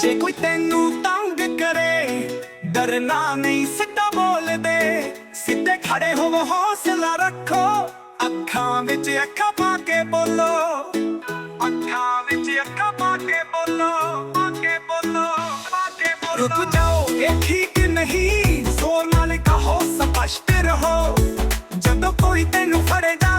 ਜੇ ਕੋਈ ਤੈਨੂੰ ਤੰਗ ਕਰੇ, ਡਰਨਾ ਨਹੀਂ, ਸਿੱਧਾ ਬੋਲਦੇ ਸਿੱਧੇ ਖੜੇ ਹੋਵੋ, ਹੌਸਲਾ ਰੱਖੋ। ਅੱਖਾਂ ਵਿੱਚ ਅੱਖਾਂ ਪਾ ਕੇ ਬੋਲੋ। ਅੱਖਾਂ ਵਿੱਚ ਅੱਖਾਂ ਪਾ ਕੇ ਬੋਲੋ, ਪਾ ਕੇ ਬੋਲੋ, ਪਾ ਕੇ ਬੋਲੋ। ਰੁਕ ਜਾਓ, ਇਹ ਠੀਕ ਨਹੀਂ। ਜ਼ੋਰ ਨਾਲ ਕਹੋ, ਸਪਸ਼ਟ ਰਹੋ। ਜਦੋਂ ਕੋਈ ਤੈਨੂੰ ਫੜੇਗਾ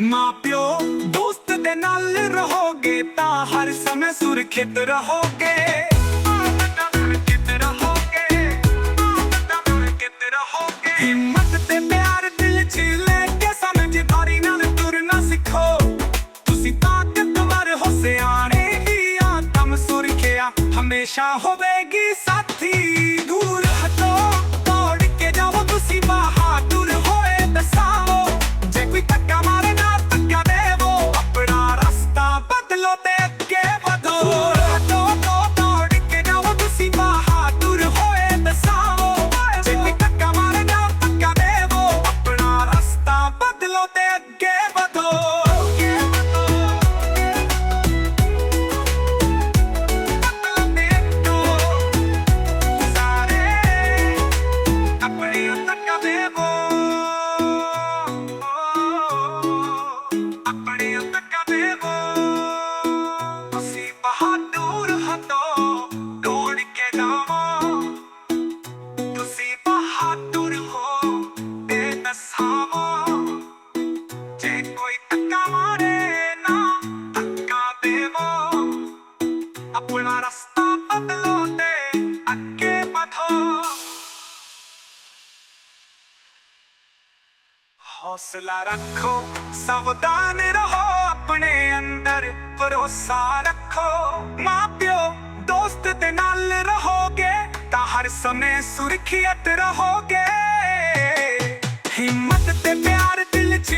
ਮਾਪਿਓ ਦੋਸਤ ਦੇ ਨਾਲ ਰਹੋਗੇ ਤਾਂ ਹਰ ਸਮੇਂ ਸੁਰੱਖਿਅਤ ਰਹੋਗੇ। ਹਿੰਮਤ ਤੇ ਪਿਆਰ ਦਿਲ 'ਚ ਲੈ ਕੇ ਸਮਝਦਾਰੀ ਨਾਲ ਤੁਰਨਾ ਸਿੱਖੋ। ਤੁਸੀਂ ਤਾਕਤਵਰ ਹੋ, ਸਿਆਣੇ ਹੀ ਆਤਮ ਸੁਰੱਖਿਆ ਹਮੇਸ਼ਾ ਹੋਵੇਗੀ ਸਾਥੀ। ਆਪਣਾ ਰਸਤਾ ਬਦਲੋ ਤੇ ਅੱਗੇ ਵਧੋ। ਹੌਸਲਾ ਰੱਖੋ, ਸਾਵਧਾਨ ਰਹੋ, ਆਪਣੇ ਅੰਦਰ ਭਰੋਸਾ ਰੱਖੋ। ਮਾਪਿਓ, ਦੋਸਤ ਦੇ ਨਾਲ ਰਹੋਗੇ ਤਾਂ ਹਰ ਸਮੇਂ ਸੁਰੱਖਿਅਤ ਰਹੋਗੇ। ਹਿੰਮਤ ਤੇ ਪਿਆਰ ਦਿਲ 'ਚ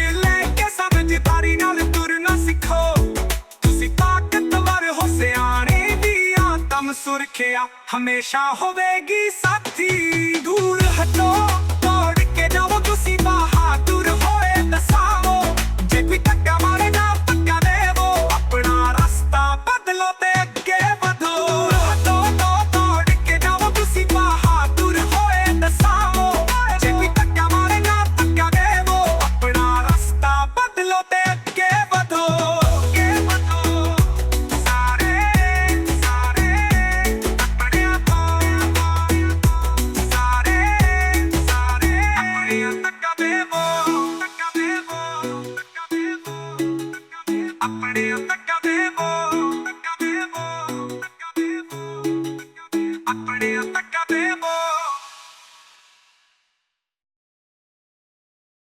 ਸੁਰੱਖਿਆ ਹਮੇਸ਼ਾ ਹੋਵੇਗੀ ਸਾਥੀ। planeta